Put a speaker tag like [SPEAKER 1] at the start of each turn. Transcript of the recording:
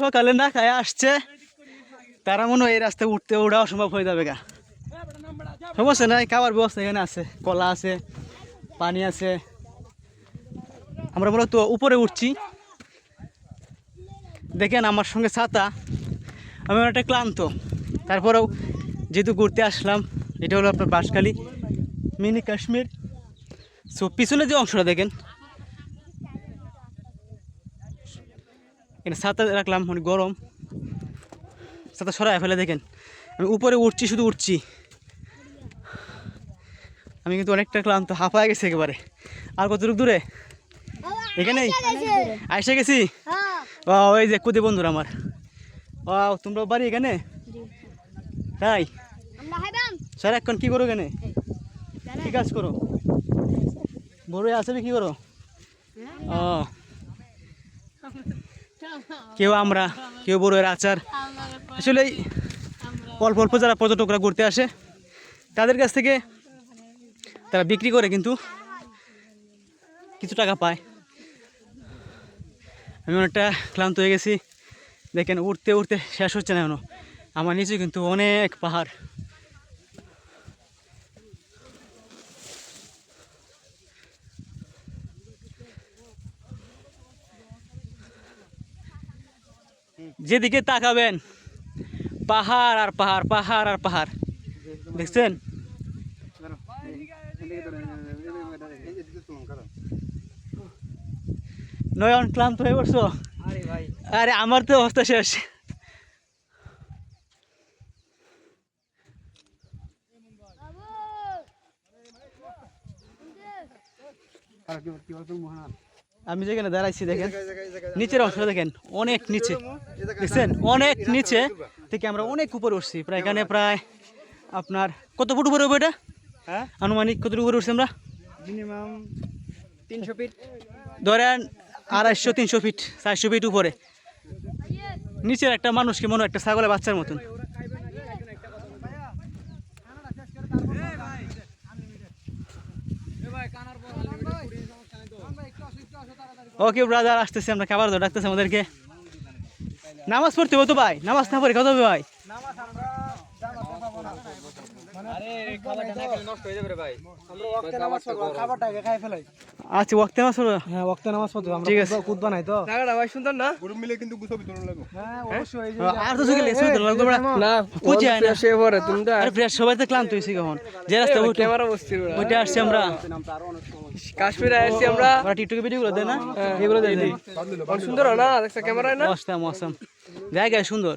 [SPEAKER 1] সকালে না খায়, আসছে। তারা মনে এই রাস্তায় উঠতে ওঠা অসম্ভব হয়ে যাবে গা। সমস্যা নাই, খাবার ব্যবস্থা এখানে আছে। কলা আছে, পানি আছে। আমরা মূলত উপরে উঠছি। দেখেন আমার সঙ্গে ছাতা। আমি অনেকটা ক্লান্ত। তারপরেও যেহেতু ঘুরতে আসলাম, এটা হলো আপনার বাঁশখালী, মিনি কাশ্মীর। সো পিছনে যে অংশটা দেখেন এখানে ছাতা রাখলাম অনেক গরম। ছাতা সরাই ফেলে দেখেন। আমি উপরে উঠছি, শুধু উঠছি। আমি কিন্তু অনেকটা ক্লান্ত হাঁপায় গেছি একেবারে। আর কতটুকু দূরে? এখানেই? আইসে গেছি? ও ওই যে কুদি বন্ধুরা আমার। ও তোমরা বাড়ি এখানে? তাই? স্যার, এখন কি করো এখানে? কি কাজ করো? বড় আছে কি করো? ও কেউ আমরা, কেউ বড়ের আচার। আসলে অল্প অল্প যারা পর্যটকরা ঘুরতে আসে, তাদের কাছ থেকে তারা বিক্রি করে কিন্তু কিছু টাকা পায়। আমি অনেকটা ক্লান্ত হয়ে গেছি। দেখেন উঠতে উঠতে শেষ হচ্ছে না এখনও। আমার নিচে কিন্তু অনেক পাহাড়। যেদিকে তাকাবেন পাহাড় আর পাহাড় পাহাড় আর পাহাড়। দেখছেন? নয়ন ক্লান্ত হয়ে পড়ছো?
[SPEAKER 2] আরে
[SPEAKER 1] আমার তো অবস্থা শেষ। আমি যেখানে দাঁড়াইছি দেখেন নিচের অংশ দেখেন অনেক নিচে। দেখছেন? অনেক নিচে থেকে আমরা অনেক উপরে উঠছি। প্রায় এখানে প্রায় আপনার কত ফুট উপরে হবে এটা?
[SPEAKER 2] হ্যাঁ?
[SPEAKER 1] আনুমানিক কত উপরে উঠছি আমরা?
[SPEAKER 2] মিনিমাম তিনশো ফিট।
[SPEAKER 1] ধরেন আড়াইশো তিনশো ফিট চারশো ফিট উপরে। নিচের একটা মানুষকে মনে হয় একটা ছাগলের বাচ্চার মতন। ওকে ব্রাদার আসতেছি আমরা, খাবার দাও ডাকতেছি আমাদেরকে। নামাজ পড়তে হতো ভাই, নামাজ না পড়ে কত ভাই। আচ্ছা ওয়াক্তে নামাজ পড়বে?
[SPEAKER 3] হ্যাঁ ওয়াক্তে নামাজ পড়ব আমরা
[SPEAKER 1] ঠিক আছে।
[SPEAKER 3] কুদ বানাই তো।
[SPEAKER 2] জায়গাটা ভাই সুন্দর না?
[SPEAKER 3] হ্যাঁ অবশ্যই
[SPEAKER 1] আর তো তো লাগবে
[SPEAKER 2] না
[SPEAKER 1] হয় না।
[SPEAKER 2] সে পরে তুমি তো
[SPEAKER 1] আরে ফ্রেশ সবাই তো ক্লান্ত হয়েছি কখন। যে রাস্তা উঠে
[SPEAKER 2] ক্যামেরা বসছি
[SPEAKER 1] ওইটা আসছি আমরা।
[SPEAKER 2] কাশ্মীরে আসছি আমরা।
[SPEAKER 1] আমরা টিকটকে ভিডিও গুলো দেয় না? এগুলো দেয় দেয়
[SPEAKER 2] সুন্দর না? দেখছ ক্যামেরায় না?
[SPEAKER 1] মস্তাম মস্তাম জায়গা সুন্দর।